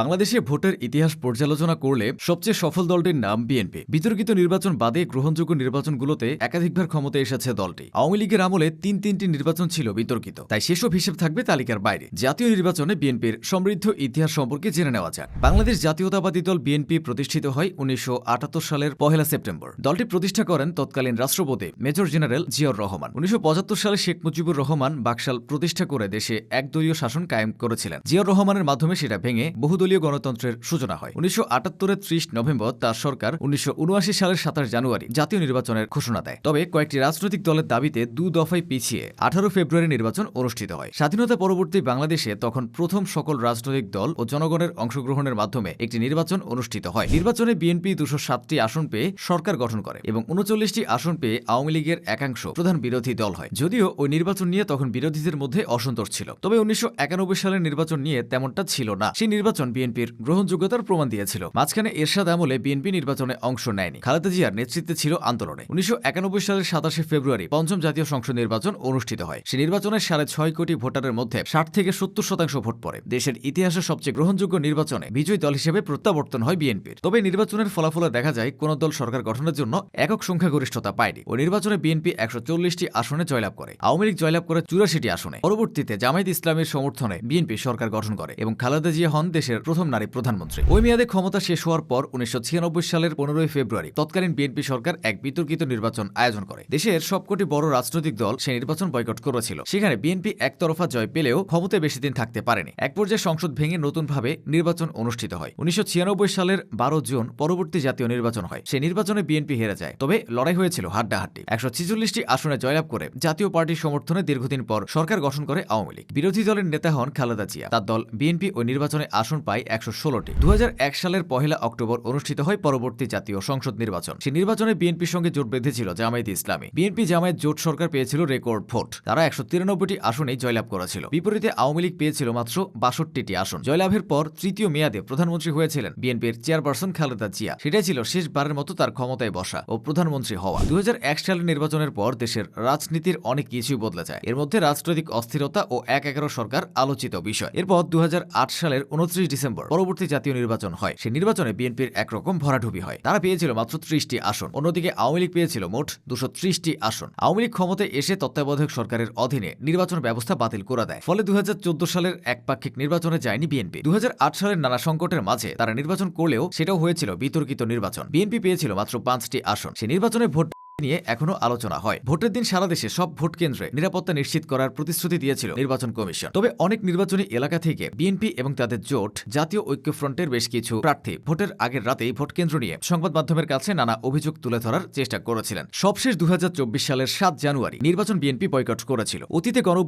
বাংলাদেশে ভোটের ইতিহাস পর্যালোচনা করলে সবচেয়ে সফল দলটির নাম বিএনপি। বিতর্কিত নির্বাচন বাদে গ্রহণযোগ্য নির্বাচনগুলোতে একাধিকবার ক্ষমতায় এসেছে দলটি। আওয়ামী লীগের আমলে তিন তিনটি নির্বাচন ছিল বিতর্কিত। তাই সেসব হিসেব থাকবে তালিকার বাইরে। জাতীয় নির্বাচনে বিএনপির সমৃদ্ধ ইতিহাস সম্পর্কে জেনে নেওয়া যাক। বাংলাদেশ জাতীয়তাবাদী দল বিএনপি প্রতিষ্ঠিত হয় উনিশশো আটাত্তর সালের পহেলা সেপ্টেম্বর। দলটি প্রতিষ্ঠা করেন তৎকালীন রাষ্ট্রপতি মেজর জেনারেল জিয়র রহমান। উনিশশো পঁচাত্তর সালে শেখ মুজিবুর রহমান বাকশাল প্রতিষ্ঠা করে দেশে একদলীয় শাসন কায়েম করেছিলেন। জিয়াউর রহমানের মাধ্যমে সেটা ভেঙে বহুদলীয় গণতন্ত্রের সূচনা হয়। উনিশশো আটাত্তরের ত্রিশ নভেম্বর তার সরকার উনিশশো উনআশি সালের সাতাশ জানুয়ারি জাতীয় নির্বাচনের ঘোষণা দেয়। তবে কয়েকটি রাজনৈতিক দলের দাবিতে দু দফায় পিছিয়ে আঠারো ফেব্রুয়ারি নির্বাচন অনুষ্ঠিত হয়। স্বাধীনতা পরবর্তী বাংলাদেশে তখন প্রথম সকল রাজনৈতিক দল ও জনগণের অংশগ্রহণের মাধ্যমে একটি নির্বাচন অনুষ্ঠিত হয়। নির্বাচনে বিএনপি দুশো সাতটি আসন পেয়ে সরকার গঠন করে এবং উনচল্লিশটি আসন পেয়ে আওয়ামী লীগের একাংশ প্রধান বিরোধী দল হয়। যদিও ওই নির্বাচন নিয়ে তখন বিরোধীদের মধ্যে অসন্তোষ ছিল। তবে উনিশশো একানব্বই সালের নির্বাচন নিয়ে তেমনটা ছিল না। সেই নির্বাচন বিএনপির গ্রহণযোগ্যতার প্রমাণ দিয়েছিল। মাঝখানে এরশাদ আমলে বিএনপি নির্বাচনে অংশ নেয়নি। খালেদা জিয়ার নেতৃত্বে ছিল আন্দোলনে। উনিশশো একানব্বই সালের সাতাশে ফেব্রুয়ারি পঞ্চম জাতীয় সংসদ নির্বাচন অনুষ্ঠিত হয়। সে নির্বাচনে সাড়ে ছয় কোটি ভোটারের মধ্যে ষাট থেকে সত্তর শতাংশ ভোট পড়ে। দেশের ইতিহাসে সবচেয়ে গ্রহণযোগ্য নির্বাচনে বিজয়ী দল হিসেবে প্রত্যাবর্তন হয় বিএনপির। তবে নির্বাচনের ফলাফলে দেখা যায়, কোন দল সরকার গঠনের জন্য একক সংখ্যাগরিষ্ঠতা পায়নি ও নির্বাচনে বিএনপি একশো চল্লিশটি আসনে জয়লাভ করে। আওয়ামী লীগ জয়লাভ করে চুরাশিটি আসনে। পরবর্তীতে জামায়াত ইসলামের সমর্থনে বিএনপি সরকার গঠন করে এবং খালেদা জিয়া হন দেশের প্রথম নারী প্রধানমন্ত্রী। ওই মেয়াদে ক্ষমতা শেষ হওয়ার পর উনিশশো ছিয়ানব্বই সালের পনেরোই ফেব্রুয়ারি তৎকালীন বিএনপি সরকার এক বিতর্কিত নির্বাচন আয়োজন করে। দেশের সবকটি বড় রাজনৈতিক দল সেই নির্বাচন বয়কট করেছিল। সেখানে বিএনপি একতরফা জয় পেলেও ক্ষমতায় বেশি দিন থাকতে পারেনি। এক পর্যায়ে সংসদ ভেঙে নতুনভাবে নির্বাচন অনুষ্ঠিত হয়। উনিশশো ছিয়ানব্বই সালের বারো জুন পরবর্তী জাতীয় নির্বাচন হয়। সেই নির্বাচনে বিএনপি হেরে যায়। তবে লড়াই হয়েছিল হাড্ডাহাড্ডি। একশো ছেচল্লিশটি আসনে জয়লাভ করে জাতীয় পার্টির সমর্থনে দীর্ঘদিন পর সরকার গঠন করে আওয়ামী লীগ। বিরোধী দলের নেতা হন খালেদা জিয়া। তার দল বিএনপি ওই নির্বাচনে আসন পায় একশো ষোলোটি। দু সালের পহেলা অক্টোবর অনুষ্ঠিত হয় পরবর্তী জাতীয় সংসদ নির্বাচন। সেই নির্বাচনে বিএনপির সঙ্গে জোট বেঁধেছিল জামায়াত ইসলামী। বিএনপি জামায়াত জোট সরকার পেয়েছিল রেকর্ড ভোট। তারা একশো তিরানব্বইটি জয়লাভ করেছিল। বিপরীতে আওয়ামী লীগ পেয়েছিল মাত্র বাষট্টিটি আসন। জয়লাভের পর তৃতীয় মেয়াদে প্রধানমন্ত্রী হয়েছিলেন বিএনপির চেয়ারপারসন খালেদা জিয়া। সেটাই ছিল শেষবারের মতো তার ক্ষমতায় বসা ও প্রধানমন্ত্রী হওয়া। দুই হাজার এক সালের নির্বাচনের পর দেশের রাজনীতির অনেক কিছুই বদলে যায়। এর মধ্যে রাজনৈতিক অস্থিরতা ও এক এগারো সরকার আলোচিত বিষয়। এরপর দু হাজার আট সালের উনত্রিশ ডিসেম্বর পরবর্তী জাতীয় নির্বাচন হয়। সেই নির্বাচনে বিএনপির একরকম ভরাডুবি হয়। তারা পেয়েছিল মাত্র ত্রিশটি আসন। অন্যদিকে আওয়ামী লীগ পেয়েছিল মোট দুশো ত্রিশটি আসন। আওয়ামী লীগ ক্ষমতায় এসে তত্ত্বাবধায়ক সরকারের অধীনে নির্বাচন ব্যবস্থা বাতিল করে দেয়। ফলে দুই হাজার চোদ্দ সালের একপাক্ষিক নির্বাচনে যায়নি বিএনপি। দু হাজার আট সালের নানা সংকটের মাঝে তারা নির্বাচন করলেও সেটাও হয়েছিল বিতর্কিত নির্বাচন। বিএনপি পেয়েছিল মাত্র পাঁচটি আসন। সেই নির্বাচনে ভোট নিয়ে এখনও আলোচনা হয়। ভোটের দিন সারা দেশে সব ভোট কেন্দ্রে নিরাপত্তা নিশ্চিত করার প্রতিশ্রুতি দিয়েছিল নির্বাচন কমিশন। তবে অনেক নির্বাচনী এলাকা থেকে বিএনপি এবং তাদের জোট জাতীয় ঐক্যফ্রন্টের বেশ কিছু প্রার্থী ভোটের আগের রাতেই ভোট কেন্দ্র নিয়ে সংবাদ মাধ্যমের কাছে নানা অভিযোগ তুলে ধরার চেষ্টা করেছিলেন। সবশেষ দু হাজার চব্বিশ সালের সাত জানুয়ারি নির্বাচন বিএনপি বয়কট করেছিল। অতীতে গণ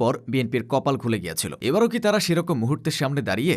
পর বিএনপির কপাল খুলে গিয়েছিল। এবারও কি তারা সেরকম মুহূর্তের সামনে দাঁড়িয়ে